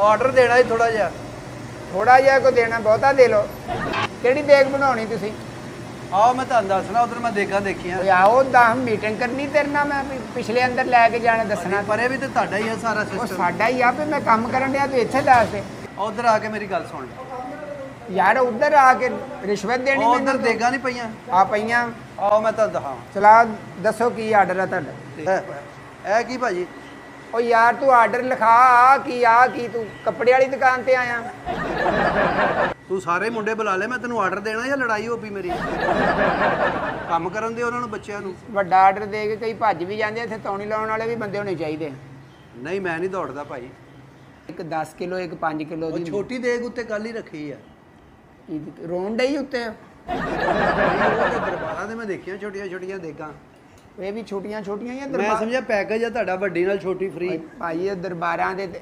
Order ਦੇਣਾ ਹੀ ਥੋੜਾ ਜਿਹਾ। ਥੋੜਾ ਜਿਹਾ ਕੋ ਦੇਣਾ ਬਹੁਤਾ ਦੇ ਲਓ। ਕਿਹੜੀ ਦੇਗ ਬਣਾਉਣੀ ਤੁਸੀਂ? ਆਓ ਮੈਂ ਤੁਹਾਨੂੰ ਦੱਸਣਾ ਉਧਰ ਮੈਂ ਦੇਖਾਂ ਦੇਖੀਆਂ। ਓਏ ਆਓ ਦਾ ਮੀਟਿੰਗ ਕਰਨੀ ਤੇਰੇ ਨਾਲ ਮੈਂ ਵੀ ਪਿਛਲੇ ਅੰਦਰ ਲੈ ਕੇ ਜਾਣਾ ਦੱਸਣਾ। ਪਰੇ ਵੀ ਤੇ ਤੁਹਾਡਾ ਹੀ ਹੈ ਸਾਰਾ ਉਹ ਸਿਸਟਮ ਸਾਡਾ ਹੀ ਆ ਵੀ ਮੈਂ ਕੰਮ ਕਰਨ ਡਿਆ ਤੂੰ ਇੱਥੇ ਦੱਸ। ਦੇ ਉਧਰ ਆ ਕੇ ਮੇਰੀ ਗੱਲ ਸੁਣ ਯਾਰ ਉਧਰ ਆ ਕੇ ਰਿਸ਼ਵਤ ਦੇਣੀ ਉਹ ਉਧਰ ਮੈਨੂੰ ਦੇਗਾ ਨਹੀਂ ਪਈਆਂ? ਆ ਪਈਆਂ। ਆਓ ਮੈਂ ਤੁਹਾਨੂੰ ਦਿਖਾਵਾਂ। ਚਲਾ ਦੱਸੋ ਕੀ ਆਰਡਰ ਆ ਤੁਹਾਡਾ। ਇਹ- ਇਹ ਕੀ ਭਾਜੀ? ਓ ਯਾਰ ਤੂੰ ਆਰਡਰ ਲਿਖਾ ਆ ਕੀ ਆ ਕੀ ਤੂੰ ਕੱਪੜੇ ਵਾਲੀ ਦੁਕਾਨ ਤੇ ਆਇਆ। ਤੂੰ ਸਾਰੇ ਮੁੰਡੇ ਬੁਲਾ ਲੈ ਮੈਂ ਤੈਨੂੰ ਆਰਡਰ ਦੇਣਾ ਜਾਂ ਲੜਾਈ ਹੋ ਪਈ ਮੇਰੀ। ਕੰਮ ਕਰਨ ਦੇ ਉਹਨਾਂ ਨੂੰ ਬੱਚਿਆਂ ਨੂੰ। ਵੱਡਾ ਆਰਡਰ ਦੇ ਕੇ ਕਈ ਭੱਜ ਵੀ ਜਾਂਦੇ ਆ, ਇੱਥੇ ਤੌਣੀ ਲਾਉਣ ਵਾਲੇ ਵੀ ਬੰਦੇ ਹੋਣੇ ਚਾਹੀਦੇ ਨਹੀਂ ਮੈਂ ਨਹੀਂ ਦੌੜਦਾ ਭਾਈ। ਇੱਕ 10 ਕਿਲੋ ਇੱਕ 5 ਕਿਲੋ ਉਹ ਦੀ ਛੋਟੀ ਦੇਗ ਉੱਤੇ ਕੱਲ ਹੀ ਰੱਖੀ ਆ। ਰੋਣ ਡਈ ਉੱਤੇ। ਉਹ ਤੇ ਦਰਬਾਰਾਂ ਦੇ ਮੈਂ ਦੇਖੀਆਂ ਛੋਟੀਆਂ ਛੋਟੀਆਂ ਦੇਗਾਂ। ਇਹ ਵੀ ਛੋਟੀਆਂ ਛੋਟੀਆਂ ਹੀ ਆ ਮੈਂ ਦਰਬਾਰ ਸਮਝਿਆ ਪੈਕੇਜ ਆ ਤੁਹਾਡਾ ਵੱਡੀ ਨਾਲ ਛੋਟੀ ਫ੍ਰੀ ਭਾਈ ਇਹ ਦਰਬਾਰਾਂ ਦੇ ਤੇ